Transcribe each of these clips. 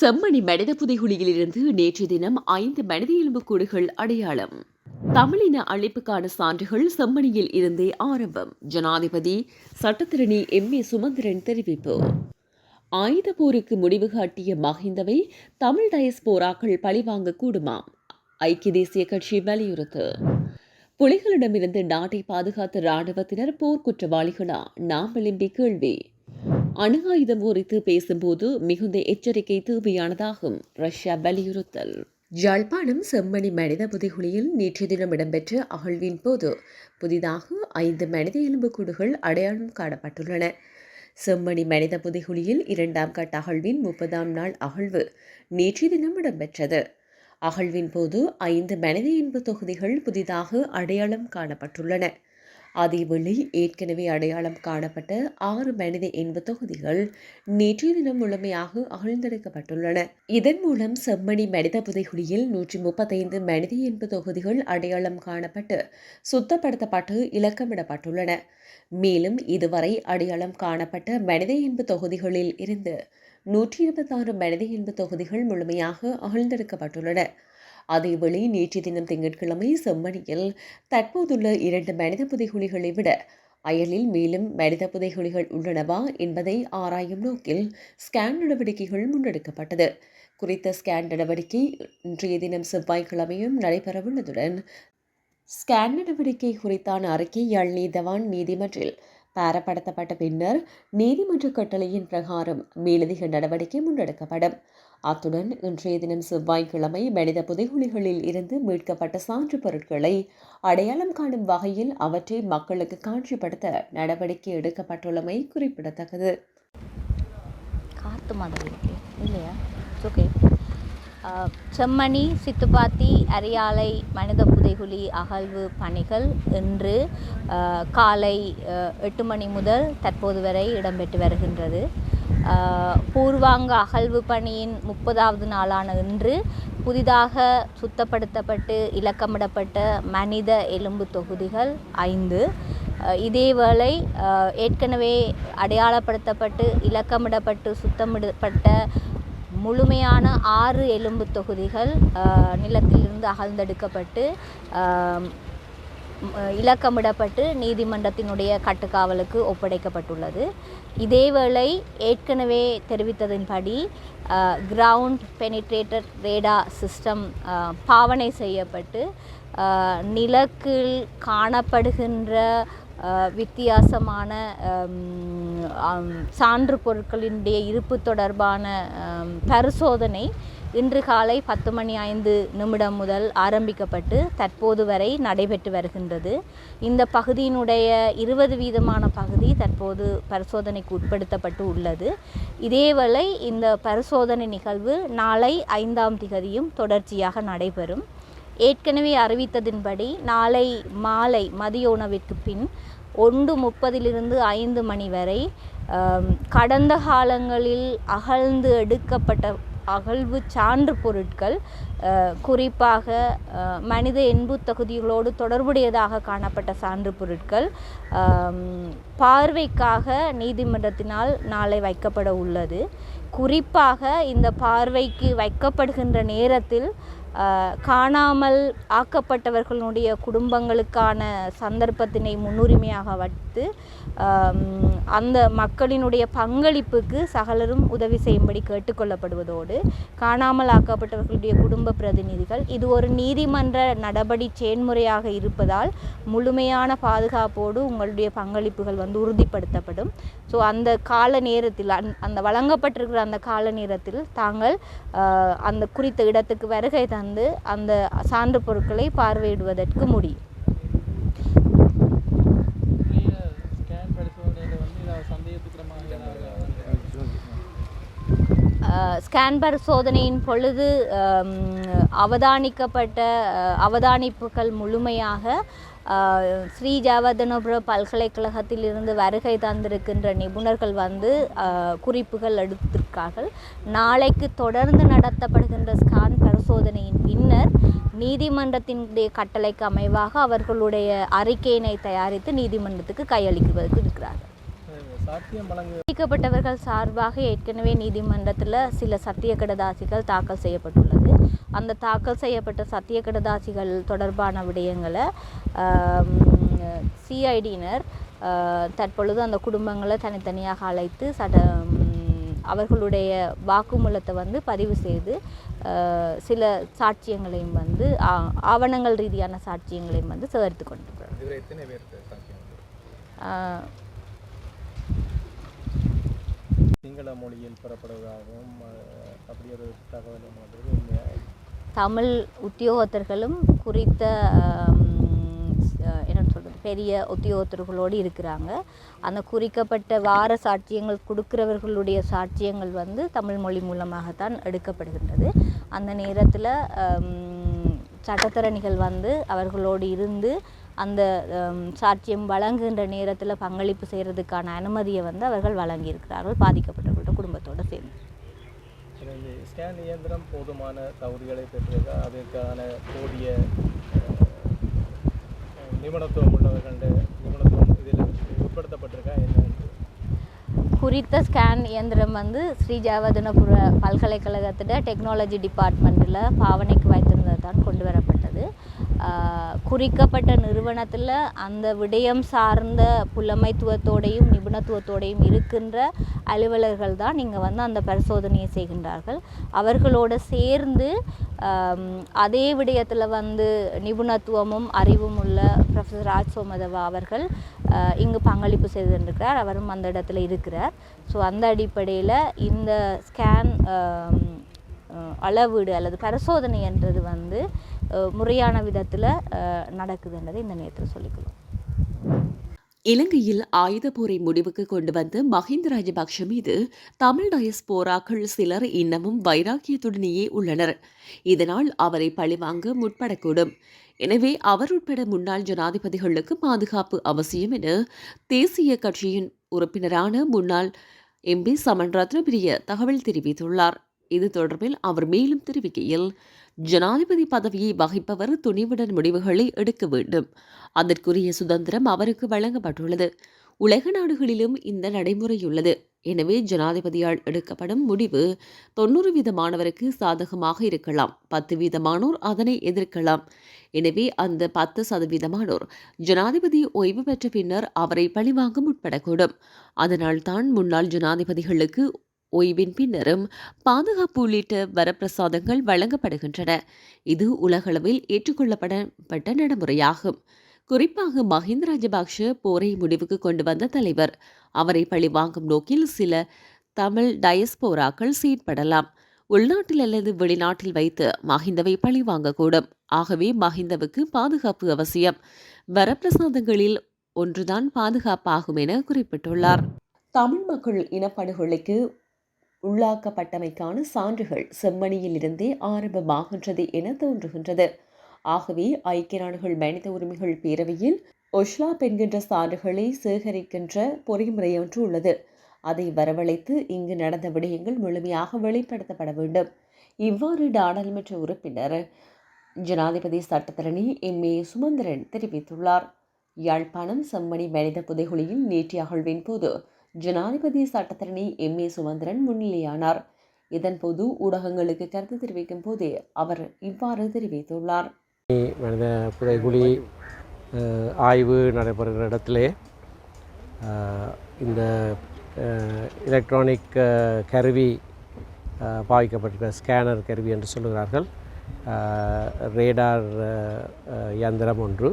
செம்மணி மனித புதைகுழியிலிருந்து நேற்று தினம் ஐந்து மனித எலும்புக்கூடுகள் அடையாளம். தமிழின அழைப்புக்கான சான்றுகள் செம்மணியில் இருந்தே ஆரம்பம். ஜனாதிபதி சட்டத்திரணி எம். ஏ. சுமந்திரன் தெரிவிப்பு. ஆயுத போருக்கு முடிவு காட்டிய மஹிந்தவை தமிழ் டயஸ்போராக்கள் பழிவாங்க கூடுமாம் ஐக்கிய தேசிய கட்சி வலியுறுத்து. புலிகளிடமிருந்து நாட்டை பாதுகாத்த ராணுவத்தினர் போர்க்குற்றவாளிகளா? நாம் விளிம்பி கேள்வி. அணு ஆயுதம் குறித்து பேசும்போது மிகுந்த எச்சரிக்கை தேவையானதாகும் ரஷ்யா வலியுறுத்தல். யாழ்ப்பாணம் செம்மணி மனித புதைகுழியில் நேற்று தினம் இடம்பெற்ற அகழ்வின் போது புதிதாக ஐந்து மனித எலும்புக்கூடுகள் அடையாளம் காணப்பட்டுள்ளன. செம்மணி மனித புதைகுழியில் இரண்டாம் கட்ட அகழ்வின் முப்பதாம் நாள் அகழ்வு நேற்று தினம் இடம்பெற்றது. அகழ்வின் போது ஐந்து மனித இன்பு தொகுதிகள் புதிதாக அடையாளம் காணப்பட்டுள்ளன. அதேவேளை ஏற்கனவே அடையாளம் காணப்பட்ட ஆறு மனித இன்ப தொகுதிகள் நேற்றைய தினம் முழுமையாக அகழ்ந்தெடுக்கப்பட்டுள்ளன. இதன் மூலம் செம்மணி மனித புதைகுழியில் நூற்றி முப்பத்தைந்து மனித இன்ப தொகுதிகள் அடையாளம் காணப்பட்டு சுத்தப்படுத்தப்பட்டு இலக்கமிடப்பட்டுள்ளன. மேலும் இதுவரை அடையாளம் காணப்பட்ட மனித எண்பு தொகுதிகளில் இருந்து நூற்றி இருபத்தாறு மனித எண்பு தொகுதிகள் முழுமையாக அகழ்ந்தெடுக்கப்பட்டுள்ளன. அதேவேளை நேற்று தினம் திங்கட்கிழமை செம்மணியில் தற்போதுள்ள இரண்டு மனித புதைகுழிகளை விட அயலில் மேலும் மனித புதைகுழிகள் உள்ளனவா என்பதை ஆராயும் நோக்கில் ஸ்கேன் நடவடிக்கைகள் முன்னெடுக்கப்பட்டது. குறித்த ஸ்கேன் நடவடிக்கை இன்றைய தினம் செவ்வாய்க்கிழமையும் நடைபெறவுள்ளதுடன் ஸ்கேன் நடவடிக்கை குறித்தான அறிக்கை யாழ் நீதவான் நீதிமன்றில் பாரப்படுத்தப்பட்ட பின்னர் நீதிமன்ற கட்டளையின் பிரகாரம் மேலதிக நடவடிக்கை முன்னெடுக்கப்படும். அத்துடன் இன்றைய தினம் செவ்வாய்க்கிழமை மனித புதைகுழிகளில் இருந்து மீட்கப்பட்ட சான்று பொருட்களை அடையாளம் காணும் வகையில் அவற்றை மக்களுக்கு காட்சிப்படுத்த நடவடிக்கை எடுக்கப்பட்டுள்ளமை குறிப்பிடத்தக்கது. காத்து மாதிரி இல்லையா? ஓகே செம்மணி சித்துப்பாத்தி அரியாலை மனித புதைகுழி அகழ்வு பணிகள் இன்று காலை எட்டு மணி முதல் தற்போது வரை இடம்பெற்று வருகின்றது. பூர்வாங்க அகழ்வு பணியின் முப்பதாவது நாளான இன்று புதிதாக சுத்தப்படுத்தப்பட்டு இலக்கமிடப்பட்ட மனித எலும்பு தொகுதிகள் ஐந்து. இதேவேளை ஏற்கனவே அடையாளப்படுத்தப்பட்டு இலக்கமிடப்பட்டு சுத்தமிடப்பட்ட முழுமையான ஆறு எலும்பு தொகுதிகள் நிலத்திலிருந்து அகழ்ந்தெடுக்கப்பட்டு இலக்கமிடப்பட்டு நீதிமன்றத்தினுடைய கட்டுக்காவலுக்கு ஒப்படைக்கப்பட்டுள்ளது. இதேவேளை ஏற்கனவே தெரிவித்ததின்படி கிரவுண்ட் பெனிட்ரேட்டர் ரேடா சிஸ்டம் பாவனை செய்யப்பட்டு நிலக்கில் காணப்படுகின்ற வித்தியாசமான சான்று பொருட்களினுடைய இருப்பு தொடர்பான பரிசோதனை இன்று காலை பத்து மணி ஐந்து நிமிடம் முதல் ஆரம்பிக்கப்பட்டு தற்போது வரை நடைபெற்று வருகின்றது. இந்த பகுதியினுடைய இருபது வீதமான பகுதி தற்போது பரிசோதனைக்கு உட்படுத்தப்பட்டு உள்ளது. இதேவேளை இந்த பரிசோதனை நிகழ்வு நாளை ஐந்தாம் திகதியும் தொடர்ச்சியாக நடைபெறும். ஏற்கனவே அறிவித்ததின்படி நாளை மாலை மதிய உணவிற்கு பின் ஒன்று முப்பதிலிருந்து ஐந்து மணி வரை கடந்த காலங்களில் அகழ்ந்து எடுக்கப்பட்ட அகழ்வு சான்று பொருட்கள் குறிப்பாக மனித இன்பு தொகுதிகளோடு தொடர்புடையதாக காணப்பட்ட சான்று பொருட்கள் பார்வைக்காக நீதிமன்றத்தினால் நாளை வைக்கப்பட உள்ளது. குறிப்பாக இந்த பார்வைக்கு வைக்கப்படுகின்ற நேரத்தில் காணாமல் ஆக்கப்பட்டவர்களுடைய குடும்பங்களுக்கான சந்தர்ப்பத்தினை முன்னுரிமையாக வைத்து அந்த மக்களினுடைய பங்களிப்புக்கு சகலரும் உதவி செய்யும்படி கேட்டுக்கொள்ளப்படுவதோடு காணாமல் ஆக்கப்பட்டவர்களுடைய குடும்ப பிரதிநிதிகள் இது ஒரு நீதிமன்ற நடபடி செயன்முறையாக இருப்பதால் முழுமையான பாதுகாப்போடு உங்களுடைய பங்களிப்புகள் வந்து உறுதிப்படுத்தப்படும். ஸோ அந்த கால நேரத்தில் அந் அந்த வழங்கப்பட்டிருக்கிற அந்த கால நேரத்தில் தாங்கள் அந்த குறித்த இடத்துக்கு வருகை தந்து வந்து அந்த சான்று பொருட்களை பார்வையிடுவதற்கு முடியும் ஸ்கேன்பர் ஸ்கேன் பரிசோதனையின் பொழுது அவதானிக்கப்பட்ட அவதானிப்புகள் முழுமையாக ஸ்ரீ ஜவர்தனபுர பல்கலைக்கழகத்திலிருந்து வருகை தந்திருக்கின்ற நிபுணர்கள் வந்து குறிப்புகள் எடுத்திருக்கார்கள். நாளைக்கு தொடர்ந்து நடத்தப்படுகின்ற ஸ்கேன் பரிசோதனையின் பின்னர் நீதிமன்றத்தினுடைய கட்டளைக்கு அமைவாக அவர்களுடைய அறிக்கையினை தயாரித்து நீதிமன்றத்துக்கு கையளிக்குவதற்கு இருக்கிறார்கள். பாதிக்கப்பட்டவர்கள் சார்பாக ஏற்கனவே நீதிமன்றத்தில் சில சத்திய கடதாசிகள் தாக்கல் செய்யப்பட்டுள்ளது. அந்த தாக்கல் செய்யப்பட்ட சத்திய கடதாசிகள் தொடர்பான விடயங்களை சிஐடியினர் தற்பொழுது அந்த குடும்பங்களை தனித்தனியாக அழைத்து சட்ட அவர்களுடைய வாக்குமூலத்தை வந்து பதிவு செய்து சில சாட்சியங்களையும் வந்து ஆவணங்கள் ரீதியான சாட்சியங்களையும் வந்து கொண்டிருக்கிறார். சாத்தியம் அஹ், சிங்கள மொழியில் பெறப்படுவதாகவும் அப்படி ஒரு தகவல் தமிழ் உத்தியோகத்தர்களும் குறித்த என்ன பெரிய உத்தியோகத்தர்களோடு இருக்கிறாங்க. அந்த குறிக்கப்பட்ட வார சாட்சியங்கள் கொடுக்கிறவர்களுடைய சாட்சியங்கள் வந்து தமிழ் மொழி மூலமாகத்தான் எடுக்கப்படுகின்றது. அந்த நேரத்தில் சட்டத்தரணிகள் வந்து அவர்களோடு இருந்து அந்த சாட்சியம் வழங்குகின்ற நேரத்தில் பங்களிப்பு செய்கிறதுக்கான அனுமதியை வந்து அவர்கள் வழங்கியிருக்கிறார்கள் பாதிக்கப்பட்டவர்களோட குடும்பத்தோடு சேர்ந்து. ஸ்கேன் இயந்திரம் போதுமான தகுதிகளை பெற்றிருக்கா அதற்கான போதிய நிபுணத்துவம் நிபுணத்துவம் இதில் உட்படுத்தப்பட்டிருக்கா என்ன குறித்த ஸ்கேன் இயந்திரம் வந்து ஸ்ரீ ஜெயவர்தனபுர பல்கலைக்கழகத்தில் டெக்னாலஜி டிபார்ட்மெண்ட்டில் பாவனைக்கு வைத்திருந்தது தான் கொண்டு வரப்பட்டது. குறிக்கப்பட்ட நிறுவனத்தில் அந்த விடயம் சார்ந்த புலமைத்துவத்தோடையும் நிபுணத்துவத்தோடையும் இருக்கின்ற அலுவலர்கள் தான் இங்கே வந்து அந்த பரிசோதனையை செய்கின்றார்கள். அவர்களோடு சேர்ந்து அதே விடயத்தில் வந்து நிபுணத்துவமும் அறிவும் உள்ள ப்ரொஃபஸர் ராஜ் சோமதவா அவர்கள் இங்கு பங்களிப்பு செய்திருக்கிறார். அவரும் அந்த இடத்துல இருக்கிறார். ஸோ அந்த அடிப்படையில் இந்த ஸ்கேன் அளவீடு அல்லது பரிசோதனை என்றது வந்து முறையான விதத்தில் நடக்குதுன்றதை இந்த நேரத்தில் சொல்லிக்கலாம் இலங்கையில் ஆயுத போரை முடிவுக்கு கொண்டு வந்த மஹிந்த ராஜபக்ஷ மீது தமிழ் டயஸ்போராக்கள் சிலர் இன்னமும் வைராக்கியத்துடனேயே உள்ளனர். இதனால் அவரை பழிவாங்க முற்படக்கூடும். எனவே அவர் உட்பட முன்னாள் ஜனாதிபதிகளுக்கு பாதுகாப்பு அவசியம் என தேசிய கட்சியின் உறுப்பினரான முன்னாள் எம்பி சமன் ரத்னபிரிய தகவல் தெரிவித்துள்ளார். இது தொடர்பில் அவர் மேலும் தெரிவிக்கையில் ஜனாதிபதி பதவியை வகிப்பவர் துணிவுடன் முடிவுகளை எடுக்க வேண்டும். அதற்குரிய சுதந்திரம் அவருக்கு வழங்கப்பட்டுள்ளது. உலக நாடுகளிலும் இந்த நடைமுறையுள்ளது. எனவே ஜனாதிபதியால் எடுக்கப்படும் முடிவு தொண்ணூறு வீதமானவருக்கு சாதகமாக இருக்கலாம். பத்து வீதமானோர் அதனை எதிர்க்கலாம். எனவே அந்த பத்து சதவீதமானோர் ஜனாதிபதி ஓய்வு பெற்ற பின்னர் அவரை பழிவாங்க முற்படக்கூடும். அதனால் தான் முன்னாள் ஜனாதிபதிகளுக்கு ஓய்வின் பின்னரும் பாதுகாப்பு உள்ளிட்ட வரப்பிரசாதங்கள் வழங்கப்படுகின்றன. இது உலகளவில் ஏற்றுக்கொள்ளப்படப்பட்ட நடைமுறையாகும். குறிப்பாக மஹிந்த ராஜபக்ஷ போரை முடிவுக்கு கொண்டு வந்த தலைவர். அவரை பழிவாங்கும் நோக்கில் சில தமிழ் டயஸ்போராக்கள் செயற்படலாம். உள்நாட்டில் அல்லது வெளிநாட்டில் வைத்து மஹிந்தவை பழிவாங்கக்கூடும் ஆகவே மஹிந்தவுக்கு பாதுகாப்பு அவசியம். வரப்பிரசாதங்களில் ஒன்றுதான் பாதுகாப்பாகும் என குறிப்பிட்டுள்ளார். தமிழ் மக்கள் இனப்படுகொலைக்கு உள்ளாக்கப்பட்டமைக்கான சான்றுகள் செம்மணியில் இருந்தே ஆரம்பமாகின்றது என தோன்றுகின்றது. ஆகவே ஐக்கிய நாடுகள் மனித உரிமைகள் பேரவையில் ஒஷ்லாப் என்கின்ற சான்றுகளை சேகரிக்கின்ற பொறிமுறை ஒன்று உள்ளது. அதை வரவழைத்து இங்கு நடந்த விடயங்கள் முழுமையாக வெளிப்படுத்தப்பட வேண்டும். இவ்வாறு நாடாளுமன்ற உறுப்பினர் ஜனாதிபதி சட்டத்தரணி எம். ஏ. சுமந்திரன் தெரிவித்துள்ளார். யாழ்ப்பாணம் செம்மணி மனித புதைகுழியில் நேற்றிய அகழ்வின் போது ஜனாதிபதி சட்டத்தரணி எம். ஏ. சுமந்திரன் முன்னிலையானார். இதன்போது ஊடகங்களுக்கு கருத்து தெரிவிக்கும் போதே அவர் இவ்வாறு தெரிவித்துள்ளார். மனித புதைகுழி ஆய்வு நடைபெறுகிற இடத்திலே இந்த எலக்ட்ரானிக் கருவி பாவிக்கப்பட்டிருக்கிற ஸ்கேனர் கருவி என்று சொல்லுகிறார்கள். ரேடார் இயந்திரம் ஒன்று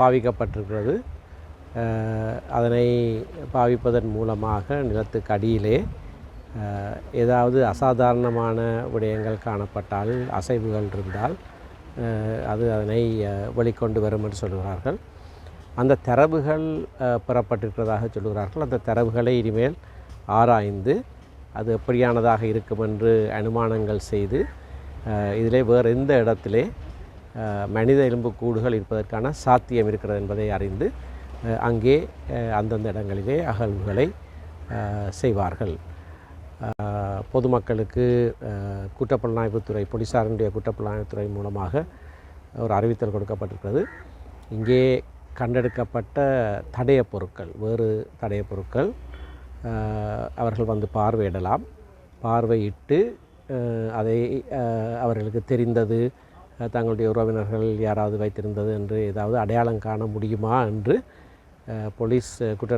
பாவிக்கப்பட்டிருக்கிறது. அதனை பாவிப்பதன் மூலமாக நிலத்துக்கு அடியிலே ஏதாவது அசாதாரணமான விடயங்கள் காணப்பட்டால் அசைவுகள் இருந்தால் அது அதனை வெளிக்கொண்டு வரும் என்று சொல்கிறார்கள் அந்த தரவுகள் அஹ், பெறப்பட்டிருக்கிறதாக சொல்கிறார்கள் அந்த தரவுகளை இனிமேல் ஆராய்ந்து அது எப்படியானதாக இருக்கும் என்று அனுமானங்கள் செய்து இதிலே வேறு எந்த இடத்திலே மனித மனித எலும்புக்கூடுகள் இருப்பதற்கான சாத்தியம் இருக்கிறது என்பதை அறிந்து அங்கே அந்தந்த இடங்களிலே அகழ்வுகளை செய்வார்கள். பொதுமக்களுக்கு குற்றப்புலனாய்வுத்துறை போலீஸாரினுடைய குற்றப்புலனாய்வுத்துறை மூலமாக ஒரு அறிவித்தல் கொடுக்கப்பட்டிருக்கிறது. இங்கே கண்டெடுக்கப்பட்ட தடயப் பொருட்கள் வேறு தடயப் பொருட்கள் அவர்கள் வந்து பார்வையிடலாம். பார்வையிட்டு அதை அவர்களுக்கு தெரிந்தது தங்களுடைய உறவினர்கள் யாராவது வைத்திருந்தது என்று ஏதாவது அடையாளம் காண முடியுமா என்று போலீஸ் அஹ், குற்ற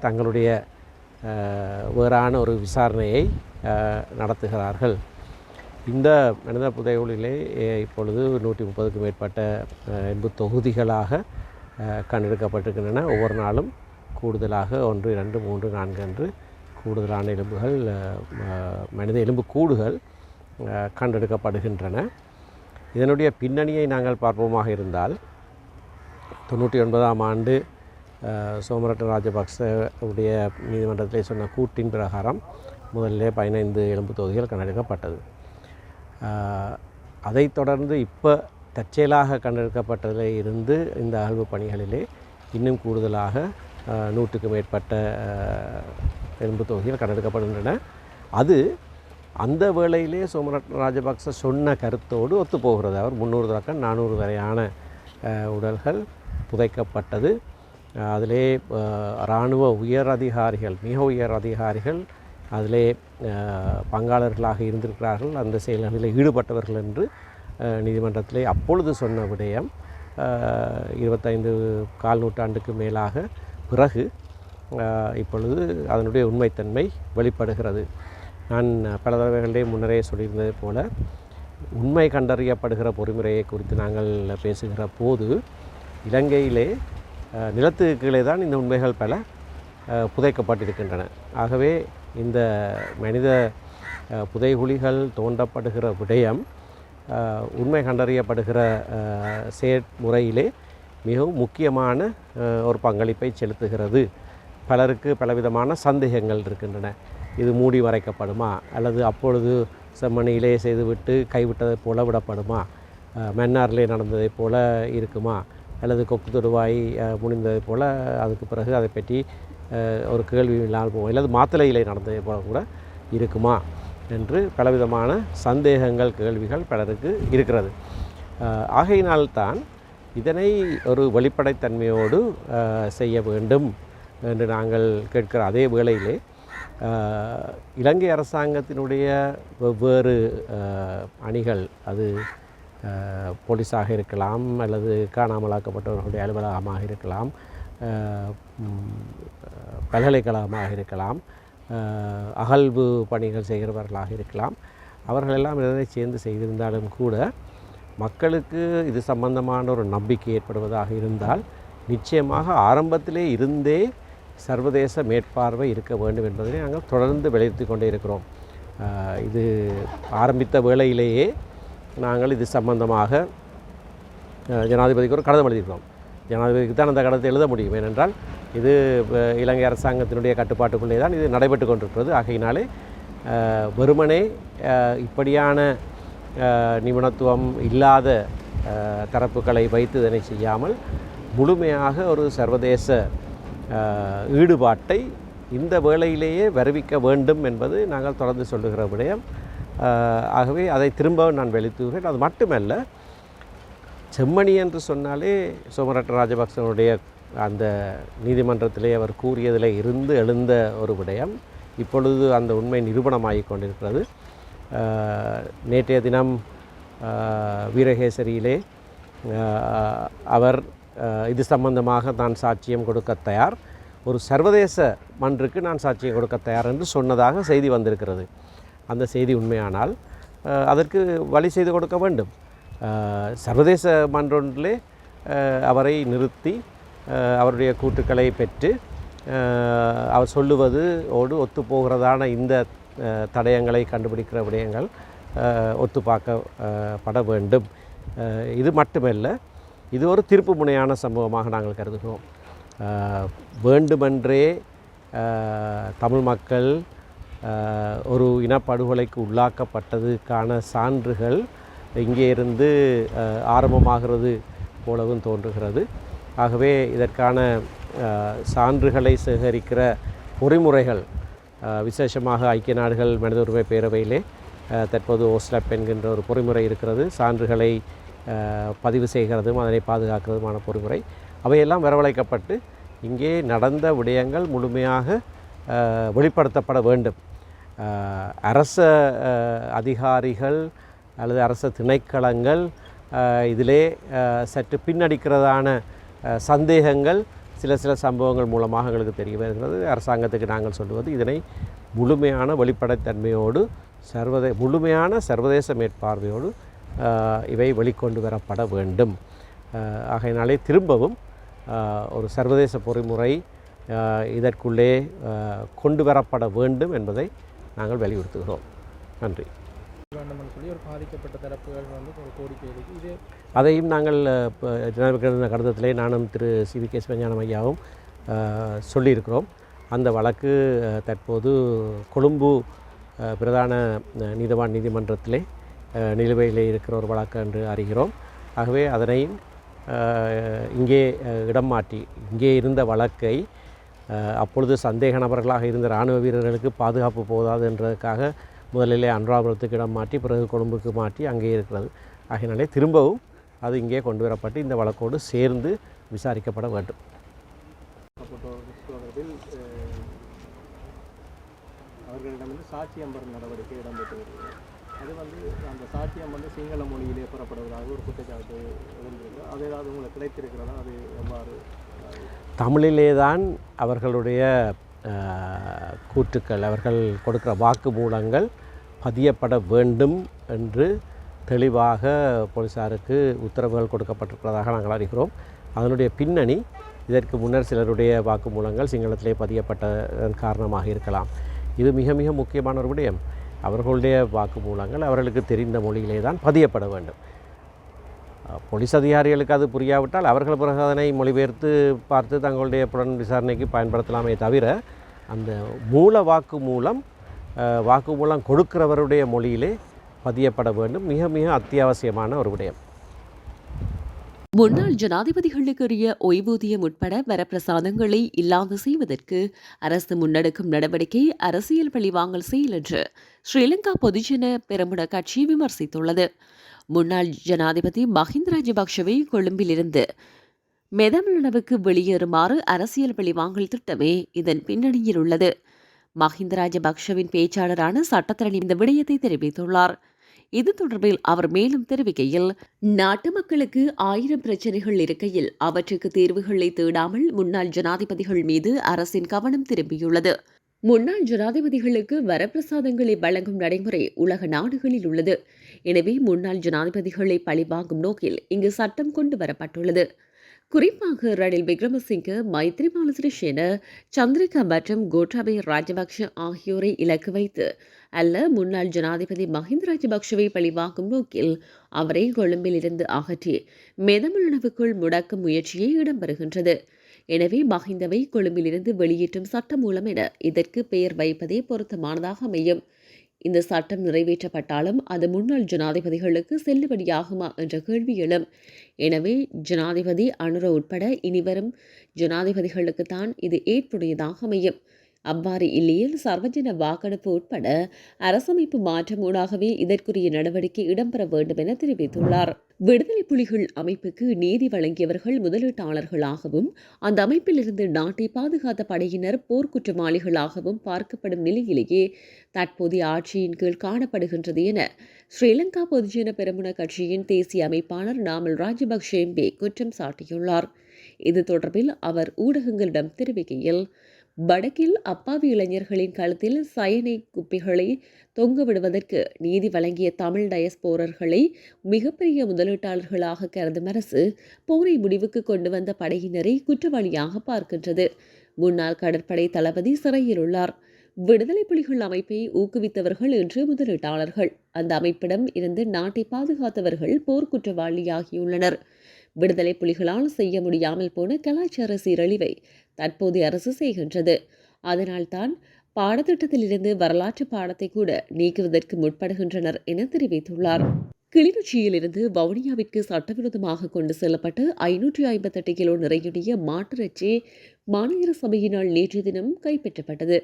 தங்களுடைய வேறான ஒரு விசாரணையை நடத்துகிறார்கள். இந்த மனித புதைகுழிலே இப்பொழுது நூற்றி முப்பதுக்கும் மேற்பட்ட அஹ், எண்பு தொகுதிகளாக கண்டெடுக்கப்பட்டிருக்கின்றன. ஒவ்வொரு நாளும் கூடுதலாக ஒன்று இரண்டு மூன்று நான்கு என்று கூடுதலான எலும்புகள் மனித எலும்பு கூடுகள் கண்டெடுக்கப்படுகின்றன. இதனுடைய பின்னணியை நாங்கள் பார்ப்போமாக இருந்தால் தொண்ணூற்றி ஒன்பதாம் ஆண்டு சோமரட்ட ராஜபக்ச உடைய நீதிமன்றத்திலே சொன்ன கூட்டின் பிரகாரம் முதலிலே பதினைந்து எலும்பு தொகுதிகள் கண்டெடுக்கப்பட்டது. அதைத் தொடர்ந்து இப்போ தற்செயலாக கண்டெடுக்கப்பட்டதில் இருந்து இந்த அகழ்வு பணிகளிலே இன்னும் கூடுதலாக நூற்றுக்கு மேற்பட்ட எலும்பு தொகுதிகள் கண்டெடுக்கப்படுகின்றன. அது அந்த வேளையிலே சோமரத் ராஜபக்ச சொன்ன கருத்தோடு ஒத்துப்போகிறது. அவர் முந்நூறு தொடக்கம் நானூறு வரையான உடல்கள் புதைக்கப்பட்டது. அதிலே இராணுவ உயர் அதிகாரிகள் மிக உயர் அதிகாரிகள் அதிலே பங்காளர்களாக இருந்திருக்கிறார்கள். அந்த செயல்களில் ஈடுபட்டவர்கள் என்று நீதிமன்றத்திலே அப்பொழுது சொன்ன விடயம் இருபத்தைந்து கால் நூற்றாண்டுக்கு மேலாக பிறகு இப்பொழுது அதனுடைய உண்மைத்தன்மை வெளிப்படுகிறது. நான் பல தடவைகளிலே முன்னரே சொல்லியிருந்தது போல உண்மை கண்டறியப்படுகிற பொறிமுறையை குறித்து நாங்கள் பேசுகிற போது இலங்கையிலே நிலத்துக்கு கீழே தான் இந்த உண்மைகள் பல புதைக்கப்பட்டிருக்கின்றன. ஆகவே இந்த மனித புதைகுழிகள் தோண்டப்படுகிற விடயம் உண்மை கண்டறியப்படுகிற செயற்முறையிலே மிகவும் முக்கியமான ஒரு பங்களிப்பை செலுத்துகிறது. பலருக்கு பலவிதமான சந்தேகங்கள் இருக்கின்றன. இது மூடி மறைக்கப்படுமா? அல்லது அப்பொழுது செம்மணியிலே செய்துவிட்டு கைவிட்டதை போல விடப்படுமா? மன்னாரிலே நடந்ததைப் போல இருக்குமா? அல்லது கொக்கு தொடுவாய் முடிந்தது போல் அதுக்கு பிறகு அதை பற்றி ஒரு கேள்வி இல்லாமல் போகும். அல்லது மாத்திரையில் நடந்தது போல கூட இருக்குமா என்று பலவிதமான சந்தேகங்கள் கேள்விகள் பலருக்கு இருக்கிறது. ஆகையினால்தான் இதனை ஒரு வெளிப்படைத்தன்மையோடு செய்ய வேண்டும் என்று நாங்கள் கேட்கிற அதே வேளையிலே இலங்கை அரசாங்கத்தினுடைய வெவ்வேறு அணிகள் அது போலீஸாக இருக்கலாம் அல்லது காணாமலாக்கப்பட்டவர்களுடைய அலுவலகமாக இருக்கலாம் பல்கலைக்கழகமாக இருக்கலாம் அகழ்வு பணிகள் செய்கிறவர்களாக இருக்கலாம். அவர்களெல்லாம் இதனை சேர்ந்து செய்திருந்தாலும் கூட மக்களுக்கு இது சம்பந்தமான ஒரு நம்பிக்கை ஏற்படுவதாக இருந்தால் நிச்சயமாக ஆரம்பத்திலே இருந்தே சர்வதேச மேற்பார்வை இருக்க வேண்டும் என்பதை நாங்கள் தொடர்ந்து வலியுறுத்தி கொண்டே இருக்கிறோம். இது ஆரம்பித்த வேளையிலேயே நாங்கள் இது சம்பந்தமாக ஜனாதிபதிக்கு ஒரு கடிதம் எழுதியிருக்கிறோம். ஜனாதிபதிக்கு தான் அந்த கடிதத்தை எழுத முடியும். ஏனென்றால் இது இலங்கை அரசாங்கத்தினுடைய கட்டுப்பாட்டுக்குள்ளே தான் இது நடைபெற்று கொண்டிருக்கிறது. ஆகையினாலே வெறுமனே இப்படியான நிபுணத்துவம் இல்லாத தரப்புகளை வைத்து இதனை செய்யாமல் முழுமையாக ஒரு சர்வதேச ஈடுபாட்டை இந்த வேளையிலேயே வருவிக்க வேண்டும் என்பது நாங்கள் தொடர்ந்து சொல்லுகிற விடயம். ஆகவே அதை திரும்ப நான் வெளித்துகிறேன் அது மட்டுமல்ல செம்மணி என்று சொன்னாலே சோமரட்ட ராஜபக்சனுடைய அந்த நீதிமன்றத்திலே அவர் கூறியதில் இருந்து எழுந்த ஒரு விடயம். இப்பொழுது அந்த உண்மை நிரூபணமாகி கொண்டிருக்கிறது. நேற்றைய தினம் வீரகேசரியிலே அவர் இது சம்பந்தமாக தான் சாட்சியம் கொடுக்க தயார். ஒரு சர்வதேச மன்றுக்கு நான் சாட்சியம் கொடுக்க தயார் என்று சொன்னதாக செய்தி வந்திருக்கிறது. அந்த செய்தி உண்மையானால் அதற்கு வழி செய்து கொடுக்க வேண்டும். சர்வதேச மன்றொன்றிலே அவரை நிறுத்தி அவருடைய கூற்றுக்களை பெற்று அவர் சொல்லுவது ஓடு ஒத்துப்போகிறதான இந்த தடயங்களை கண்டுபிடிக்கிற விடயங்கள் ஒத்து ஒத்துப்பாக்க பட வேண்டும். இது மட்டுமல்ல இது ஒரு திருப்பு முனையான சம்பவமாக நாங்கள் கருதுகிறோம். வேண்டுமென்றே தமிழ் மக்கள் ஒரு இனப்படுகொலைக்கு உள்ளாக்கப்பட்டதுக்கான சான்றுகள் இங்கே இருந்து ஆரம்பமாகிறது போலவும் தோன்றுகிறது. ஆகவே இதற்கான சான்றுகளை சேகரிக்கிற பொறிமுறைகள் விசேஷமாக ஐக்கிய நாடுகள் மனித உரிமை பேரவையிலே தற்போது ஓஸ்லப் என்கின்ற ஒரு பொறிமுறை இருக்கிறது. சான்றுகளை பதிவு செய்கிறதும் அதனை பாதுகாக்கிறதுமான பொறிமுறை. அவையெல்லாம் வரவழைக்கப்பட்டு இங்கே நடந்த விடயங்கள் முழுமையாக வெளிப்படுத்தப்பட வேண்டும். அரச அதிகாரிகள் அல்லது அரச திணைக்களங்கள் இதிலே சற்று பின்னடிக்கிறதான சந்தேகங்கள் சில சில சம்பவங்கள் மூலமாக எங்களுக்கு தெரிய வருகிறது. அரசாங்கத்துக்கு நாங்கள் சொல்லுவது இதனை முழுமையான வெளிப்படைத்தன்மையோடு சர்வதே முழுமையான சர்வதேச மேற்பார்வையோடு இவை வெளிக்கொண்டு வரப்பட வேண்டும். ஆகையினாலே திரும்பவும் ஒரு சர்வதேச பொறிமுறை இதற்குள்ளே கொண்டு வரப்பட வேண்டும் என்பதை நாங்கள் வலியுறுத்துகிறோம். நன்றி. வேண்டும்னு சொல்லி ஒரு பாதிக்கப்பட்ட தரப்புகள் வந்து ஒரு கோரிக்கை இருக்குது இது அதையும் நாங்கள் ஜனாதிபதி கடிதத்திலே நானும் Thiru C. V. K Sivagnanam ஐயாவும் சொல்லியிருக்கிறோம். அந்த வழக்கு தற்போது கொழும்பு பிரதான நீதிவான் நீதிமன்றத்திலே நிலுவையிலே இருக்கிற ஒரு வழக்கு என்று அறிகிறோம். ஆகவே அதனையும் அஹ், இங்கே இடம் மாற்றி இங்கே இருந்த வழக்கை அப்பொழுது சந்தேக நபர்களாக இருந்த இராணுவ வீரர்களுக்கு பாதுகாப்பு போதாது என்றதுக்காக முதலிலே அன்றாபுரத்துக்கு இடம் மாற்றி பிறகு கொழும்புக்கு மாற்றி அங்கே இருக்கிறது. ஆகையினாலே திரும்பவும் அது இங்கே கொண்டு வரப்பட்டு இந்த வழக்கோடு சேர்ந்து விசாரிக்கப்பட வேண்டும். அவர்களிடம் தொடர்பில் அவர்களிடமிருந்து சாட்சியம் பெறும் நடவடிக்கை இடம்பெற்று அது வந்து அந்த சாட்சியம் வந்து சிங்கள மொழியிலே பெறப்படுவதாக ஒரு குற்றச்சாட்டு எழுந்திருக்கு அது ஏதாவது உங்களுக்கு கிடைத்திருக்கிறதா? அது எவ்வாறு தமிழிலே தான் அவர்களுடைய கூற்றுக்கள் அவர்கள் கொடுக்கிற வாக்குமூலங்கள் பதியப்பட வேண்டும் என்று தெளிவாக போலீஸாருக்கு உத்தரவுகள் கொடுக்கப்பட்டிருக்கிறதாக நாங்கள் அறிகிறோம். அதனுடைய பின்னணி இதற்கு முன்னர் சிலருடைய வாக்குமூலங்கள் சிங்களத்திலே பதியப்பட்டதன் காரணமாக இருக்கலாம். இது மிக மிக முக்கியமான ஒரு விடயம். அவர்களுடைய வாக்குமூலங்கள் அவர்களுக்கு தெரிந்த மொழியிலே தான் பதியப்பட வேண்டும். போலீஸ் அதிகாரிகளுக்கு அது புரியாவிட்டால் அவர்கள் பிறகு அதனை மொழிபெயர்த்து பார்த்து தங்களுடைய புலன் விசாரணைக்கு பயன்படுத்தலாமே தவிர அந்த மூல வாக்கு மூலம் வாக்கு மூலம் கொடுக்கிறவருடைய மொழியிலே பதியப்பட வேண்டும். மிக மிக அத்தியாவசியமான ஒரு விடயம். முன்னாள் ஜனாதிபதிகளுக்குரிய ஓய்வூதியம் உட்பட வரப்பிரசாதங்களை இல்லாது செய்வதற்கு அரசு முன்னெடுக்கும் நடவடிக்கை அரசியல் பழிவாங்கல் செயல் என்று ஸ்ரீலங்கா பொதுஜன பெரமுன கட்சி விமர்சித்துள்ளது. முன்னாள் ஜனாதிபதி மஹிந்த ராஜபக்ஷவை கொழும்பிலிருந்து மெதமிழனவுக்கு வெளியேறுமாறு அரசியல் பழிவாங்கல் திட்டமே இதன் பின்னணியில் உள்ளது. மஹிந்த ராஜபக்ஷவின் பேச்சாளரான சட்டத்தரணி இந்த விடயத்தை தெரிவித்துள்ளார். இது தொடர்பில் அவர் மேலும் தெரிவிக்கையில் நாட்டு மக்களுக்கு ஆயிரம் பிரச்சனைகள் இருக்கையில் அவற்றுக்கு தீர்வுகளை தேடாமல் முன்னாள் ஜனாதிபதிகள் மீது அரசின் கவனம் திரும்பியுள்ளது. முன்னாள் ஜனாதிபதிகளுக்கு வரப்பிரசாதங்களை வழங்கும் நடைமுறை உலக நாடுகளில் உள்ளது. எனவே முன்னாள் ஜனாதிபதிகளை பழிவாங்கும் நோக்கில் இங்கு சட்டம் கொண்டு வரப்பட்டுள்ளது. குறிப்பாக ரணில் விக்ரமசிங்க மைத்ரிபால சிறிசேன சந்திரிகா மற்றும் கோட்டாபய ராஜபக்ஷ ஆகியோரை இலக்கு வைத்து அல்ல முன்னாள் ஜனாதிபதி மஹிந்த ராஜபக்ஷவை பழிவாக்கும் நோக்கில் அவரை கொழும்பில் இருந்து அகற்றி மெதமிழனவுக்குள் முடக்கும் முயற்சியே இடம்பெறுகின்றது. எனவே மஹிந்தவை கொழும்பிலிருந்து வெளியேற்றும் சட்டம் மூலம் என இதற்கு பெயர் வைப்பதே பொருத்தமானதாக அமையும். இந்த சட்டம் நிறைவேற்றப்பட்டாலும் அது முன்னாள் ஜனாதிபதிகளுக்கு செல்லுபடியாகுமா என்ற கேள்வி எழும். எனவே ஜனாதிபதி அனுர உட்பட இனிவரும் ஜனாதிபதிகளுக்குத்தான் இது ஏற்புடையதாக அமையும். அவ்வாறு இல்லையில் சர்வஜன வாக்கெடுப்பு உட்பட அரசமைப்பு மாற்றம் ஊடாகவே இதற்குரிய நடவடிக்கை இடம்பெற வேண்டும் என தெரிவித்துள்ளார். விடுதலை புலிகள் அமைப்புக்கு நீதி வழங்கியவர்கள் முதலீட்டாளர்களாகவும் அந்த அமைப்பிலிருந்து நாட்டை பாதுகாத்த படையினர் போர்க்குற்றவாளிகளாகவும் பார்க்கப்படும் நிலையிலேயே தற்போதைய ஆட்சியின் கீழ் காணப்படுகின்றது என ஸ்ரீலங்கா பொதுஜன பெருமுன கட்சியின் தேசிய அமைப்பாளர் நாமல் ராஜபக்ஷேம்பே குற்றம் சாட்டியுள்ளார். இது தொடர்பில் அவர் ஊடகங்களிடம் தெரிவிக்கையில் வடக்கில் அப்பாவி இளைஞர்களின் கழுத்தில் சயனை குப்பிகளை தொங்க விடுவதற்கு நீதி வழங்கிய தமிழ் டயஸ்போரர்களை மிகப்பெரிய முதலீட்டாளர்களாக கருதும் அரசு போரை முடிவுக்கு கொண்டு வந்த படையினரை குற்றவாளியாக பார்க்கின்றது. முன்னாள் கடற்படை தளபதி சிறையில் உள்ளார். விடுதலை புலிகள் அமைப்பை ஊக்குவித்தவர்கள் என்று முதலீட்டாளர்கள். அந்த அமைப்பிடம் இருந்து நாட்டை பாதுகாத்தவர்கள் போர்க்குற்றவாளியாகியுள்ளனர். விடுதலை புலிகளால் செய்ய முடியாமல் போன கலாச்சார சீரழிவை தற்போதைய அரசு செய்கின்றது. அதனால்தான் பாடத்திட்டத்திலிருந்து வரலாற்று பாடத்தை கூட நீக்குவதற்கு முற்படுகின்றனர் என தெரிவித்துள்ளார். கிளிநொச்சியிலிருந்து வவுனியாவிற்கு சட்டவிரோதமாக கொண்டு செல்லப்பட்ட ஐநூற்றி ஐம்பத்தெட்டு கிலோ நிறையுடைய மாட்டிறைச்சி மாநகர சபையினால் நேற்று தினம் கைப்பற்றப்பட்டது.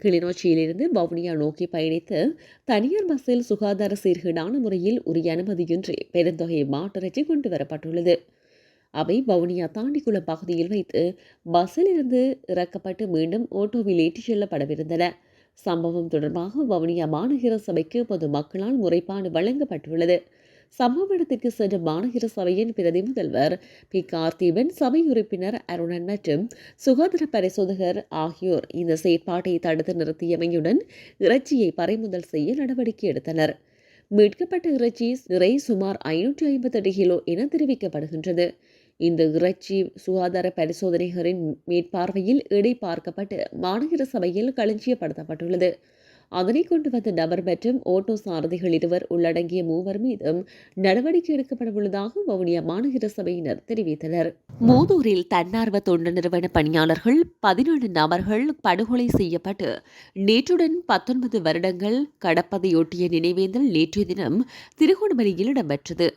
கிளிநொச்சியிலிருந்து வவுனியா நோக்கி பயணித்து தனியார் பஸ்ஸில் சுகாதார சீர்கேடான முறையில் உரிய அனுமதியின்றி பெருந்தொகை மாட்டிறைச்சி கொண்டு வரப்பட்டுள்ளது. அவை வவுனியா தாண்டிக்குளம் பகுதியில் வைத்து பஸ்ஸில் இருந்து இறக்கப்பட்டு மீண்டும் ஓட்டோவில் ஏற்றிச் செல்லப்படவிருந்தன. சம்பவம் தொடர்பாக வவுனியா மாநகர சபைக்கு பொதுமக்களால் முறைப்பாடு வழங்கப்பட்டுள்ளது. சம்பவ இடத்திற்கு சென்ற மாநகர சபையின் பிரதி முதல்வர் பி. கார்த்திபன் சபை உறுப்பினர் அருணன் மற்றும் சுகாதார பரிசோதகர் ஆகியோர் இந்த செயற்பாட்டை தடுத்து நிறுத்தியமையுடன் இறைச்சியை பறிமுதல் செய்ய நடவடிக்கை எடுத்தனர். மீட்கப்பட்ட இறைச்சி நிறை சுமார் ஐநூற்றி ஐம்பத்தெட்டு கிலோ என தெரிவிக்கப்படுகின்றது. இந்த இறைச்சி சுகாதார பரிசோதனைகளின் மேற்பார்வையில் எடை பார்க்கப்பட்டு மாநகர சபையில் களஞ்சியப்படுத்தப்பட்டுள்ளது. அதனை கொண்டு வந்த நபர் மற்றும் ஓட்டோ சாரதிகள் இருவர் உள்ளடங்கிய மூவர் மீதும் நடவடிக்கை எடுக்கப்பட உள்ளதாக வவுனியா மாநகர சபையினர் தெரிவித்தனர். மூதூரில் தன்னார்வ தொண்டு நிறுவன பணியாளர்கள் பதினேழு நபர்கள் படுகொலை செய்யப்பட்டு நேற்றுடன் பத்தொன்பது வருடங்கள் கடப்பதையொட்டிய நினைவேந்தல் நேற்றைய தினம் திருகோணமலையில் இடம்பெற்றது.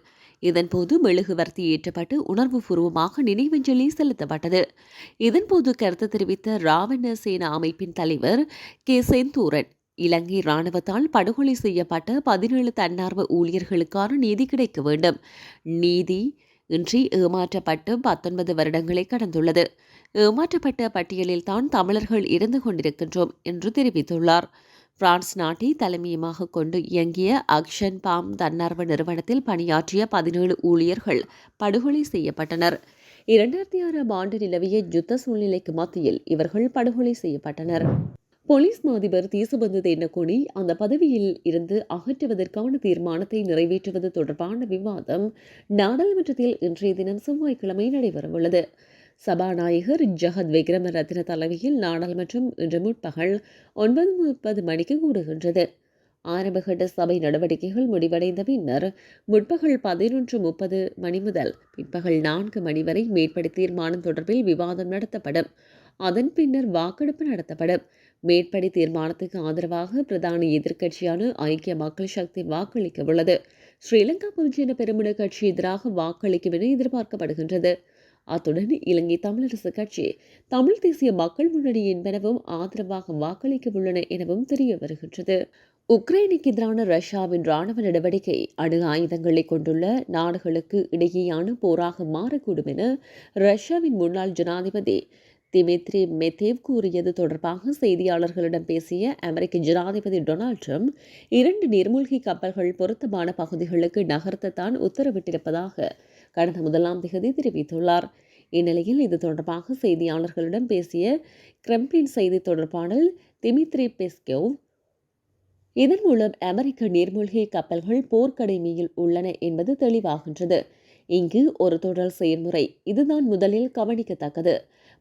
இதன்போது மெழுகுவர்த்தி ஏற்றப்பட்டு உணர்வுபூர்வமாக நினைவஞ்சலி செலுத்தப்பட்டது. இதன்போது கருத்து தெரிவித்த ராவண சேனா அமைப்பின் தலைவர் கே. செந்தூரன் இலங்கை இராணுவத்தால் படுகொலை செய்யப்பட்ட பதினேழு தன்னார்வ ஊழியர்களுக்கான நீதி கிடைக்க வேண்டும். நீதி இன்றி ஏமாற்றப்பட்டு பத்தொன்பது வருடங்களை கடந்துள்ளது. ஏமாற்றப்பட்ட பட்டியலில் தான் தமிழர்கள் இருந்து கொண்டிருக்கின்றோம் என்று தெரிவித்துள்ளார். பிரான்ஸ் நாட்டை தலைமையமாக கொண்டு இயங்கிய அக்ஷன் பாம் தன்னார்வ நிறுவனத்தில் பணியாற்றிய பதினேழு ஊழியர்கள் படுகொலை செய்யப்பட்டனர். இரண்டாயிரத்தி ஆறாம் ஆண்டு நிலவிய யுத்த சூழ்நிலைக்கு மத்தியில் இவர்கள் படுகொலை செய்யப்பட்டனர். போலீஸ் மாதிபர் தேசபந்து தேனக்கோடி அந்த பதவியில் இருந்து அகற்றுவதற்கான தீர்மானத்தை நிறைவேற்றுவது தொடர்பான விவாதம் நாடாளுமன்றத்தில் இன்றைய தினம் செவ்வாய்க்கிழமை நடைபெறவுள்ளது. சபாநாயகர் ஜகத் விக்ரமரத்ன தலைமையில் நாடாளுமன்றம் இன்று முற்பகல் ஒன்பது முப்பது மணிக்கு கூடுகின்றது. ஆரம்பகட்ட சபை நடவடிக்கைகள் முடிவடைந்த பின்னர் முற்பகல் பதினொன்று முப்பது மணி முதல் பிற்பகல் நான்கு மணி வரை மேற்படி தீர்மானம் தொடர்பில் விவாதம் நடத்தப்படும். அதன் பின்னர் வாக்கெடுப்பு நடத்தப்படும். மேற்படி தீர்மானத்துக்கு ஆதரவாக பிரதான எதிர்க்கட்சியான ஐக்கிய மக்கள் சக்தி வாக்களிக்க உள்ளது ஸ்ரீலங்கா பொதுஜன பெருமிட கட்சி எதிராக வாக்களிக்கும் என எதிர்பார்க்கப்படுகின்றது. அத்துடன் இலங்கை தமிழரசு கட்சி தமிழ் தேசிய மக்கள் முன்னணி என்பனவும் ஆதரவாக வாக்களிக்க உள்ளன எனவும் தெரிய வருகின்றது உக்ரைனுக்கு எதிரான ரஷ்யாவின் ராணுவ நடவடிக்கை அணு ஆயுதங்களை கொண்டுள்ள நாடுகளுக்கு இடையேயான போராக மாறக்கூடும் என ரஷ்யாவின் முன்னாள் ஜனாதிபதி திமித்ரி மெத்தேவ் கூறியது தொடர்பாக செய்தியாளர்களிடம் பேசிய அமெரிக்க ஜனாதிபதி டொனால்ட் ட்ரம்ப் இரண்டு நீர்மூழ்கி கப்பல்கள் பொருத்தமான பகுதிகளுக்கு நகர்த்தத்தான் உத்தரவிட்டிருப்பதாக கடந்த முதலாம் திகதி தெரிவித்துள்ளார். இந்நிலையில் இது தொடர்பாக செய்தியாளர்களிடம் பேசிய கிரெம்ளின் செய்தி தொடர்பாளர் திமித்ரி பெஸ்கோவ் இதன் மூலம் அமெரிக்க நீர்மூழ்கி கப்பல்கள் போர்க்கடைமையில் உள்ளன என்பது தெளிவாகின்றது. இங்கு ஒரு தொடர் செயல்முறை. இதுதான் முதலில் கவனிக்கத்தக்கது.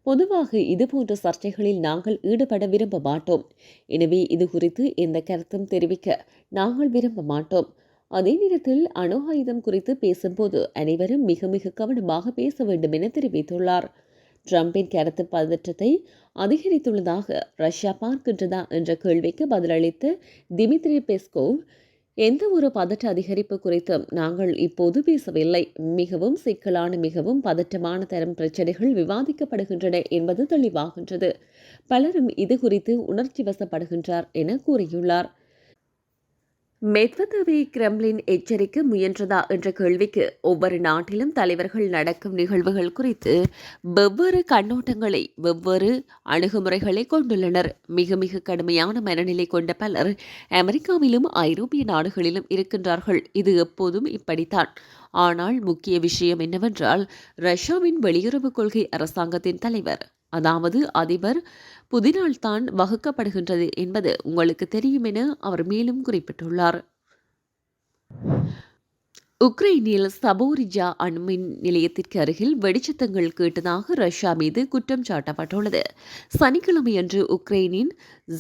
பொதுவாக இதுபோன்ற சர்ச்சைகளில் நாங்கள் ஈடுபட விரும்ப மாட்டோம். எனவே இது குறித்து எந்த கருத்தும் தெரிவிக்க நாங்கள் விரும்ப மாட்டோம். அதே நேரத்தில் அணு ஆயுதம் குறித்து பேசும்போது அனைவரும் மிக மிக கவனமாக பேச வேண்டும் என தெரிவித்துள்ளார். ட்ரம்பின் கருத்து பதற்றத்தை அதிகரித்துள்ளதாக ரஷ்யா பார்க்கின்றதா என்ற கேள்விக்கு பதிலளித்த திமித்ரி பெஸ்கோவ் எந்த ஒரு பதற்ற அதிகரிப்பு குறித்தும் நாங்கள் இப்போது பேசவில்லை. மிகவும் சிக்கலான மிகவும் பதற்றமான தரம் பிரச்சனைகள் விவாதிக்கப்படுகின்றன என்பது தெளிவாகின்றது. பலரும் இது குறித்து உணர்ச்சி வசப்படுகின்றார் என கூறியுள்ளார். மெத்வதேவை கிரெம்லின் எச்சரிக்க முயன்றதா என்ற கேள்விக்கு ஒவ்வொரு நாட்டிலும் தலைவர்கள் நடக்கும் நிகழ்வுகள் குறித்து வெவ்வேறு கண்ணோட்டங்களை வெவ்வேறு அணுகுமுறைகளை கொண்டுள்ளனர். மிக மிக கடுமையான மனநிலை கொண்ட பலர் அமெரிக்காவிலும் ஐரோப்பிய நாடுகளிலும் இருக்கின்றார்கள். இது எப்போதும் இப்படித்தான். ஆனால் முக்கிய விஷயம் என்னவென்றால் ரஷ்யாவின் வெளியுறவு கொள்கை அரசாங்கத்தின் தலைவர் அதாவது அதிபர் புதினால்தான் வகுக்கப்படுகின்றது என்பது உங்களுக்கு தெரியும் என அவர் மேலும் குறிப்பிட்டுள்ளார். உக்ரைனில் சபோரிஜா அணுமின் நிலையத்திற்கு அருகில் வெடிச்சத்தங்கள் கேட்டதாக ரஷ்யா மீது குற்றம் சாட்டப்பட்டுள்ளது. சனிக்கிழமையன்று உக்ரைனின்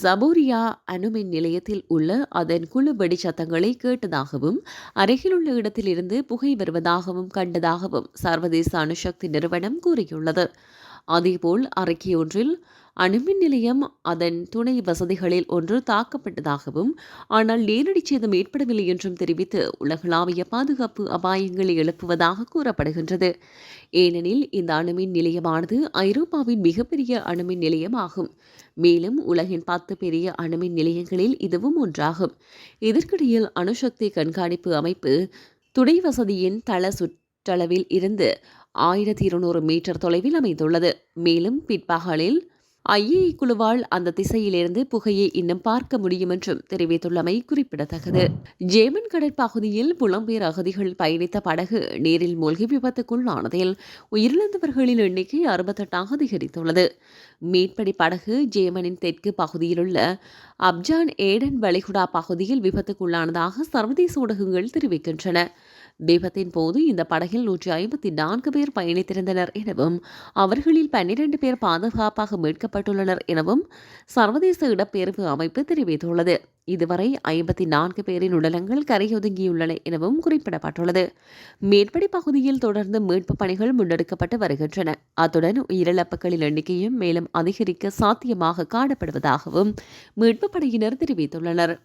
ஜபோரியா அணுமின் நிலையத்தில் உள்ள அதன் குழு வெடிச்சத்தங்களை கேட்டதாகவும் அருகிலுள்ள இடத்திலிருந்து புகை வருவதாகவும் கண்டதாகவும் சர்வதேச அணுசக்தி நிறுவனம் கூறியுள்ளது. அதேபோல் அறிக்கை ஒன்றில் அணுமின் நிலையம் அதன் துணை வசதிகளில் ஒன்று தாக்கப்பட்டதாகவும் ஆனால் நேரடி சேதம் ஏற்படவில்லை என்றும் தெரிவித்து உலகளாவிய பாதுகாப்பு அபாயங்களை எழுப்புவதாக கூறப்படுகின்றது. ஏனெனில் இந்த அணுமின் நிலையமானது ஐரோப்பாவின் மிகப்பெரிய அணுமின் நிலையமாகும். மேலும் உலகின் பத்து பெரிய அணுமின் நிலையங்களில் இதுவும் ஒன்றாகும். இதற்கிடையில் அணுசக்தி கண்காணிப்பு அமைப்பு துணை வசதியின் தள சுற்றளவில் இருந்து ஆயிரத்தி இருநூறு மீட்டர் தொலைவில் அமைந்துள்ளது. மேலும் பிற்பகலில் ஐஏஇ குழுவால் அந்த திசையிலிருந்து புகையை இன்னும் பார்க்க முடியும் என்றும் தெரிவித்துள்ளமை குறிப்பிடத்தக்கது. ஜேமன் கடற்பகுதியில் புலம்பெயர் அகதிகள் பயணித்த படகு நீரில் மூழ்கி விபத்துக்குள்ளானதில் உயிரிழந்தவர்களின் எண்ணிக்கை அறுபத்தெட்டாக அதிகரித்துள்ளது. மீட்படி படகு ஜேமனின் தெற்கு பகுதியிலுள்ள அப்ஜான் ஏடன் வளைகுடா பகுதியில் விபத்துக்குள்ளானதாக சர்வதேச ஊடகங்கள் தெரிவிக்கின்றன. விபத்தின் போது இந்த படகில் நூற்றி ஐம்பத்தி நான்கு பேர் பயணித்திருந்தனர் எனவும் அவர்களில் பன்னிரண்டு பேர் பாதுகாப்பாக மீட்கப்பட்டுள்ளனர் எனவும் சர்வதேச இடப்பெயர்வு அமைப்பு தெரிவித்துள்ளது. இதுவரை ஐம்பத்தி நான்கு பேரின் உடலங்கள் கரையொதுங்கியுள்ளன எனவும் குறிப்பிடப்பட்டுள்ளது. மேற்படி பகுதியில் தொடர்ந்து மீட்புப் பணிகள் முன்னெடுக்கப்பட்டு வருகின்றன. அத்துடன் உயிரிழப்புகளின் எண்ணிக்கையும் மேலும் அதிகரிக்க சாத்தியமாக காணப்படுவதாகவும் மீட்பு படையினர் தெரிவித்துள்ளனர்.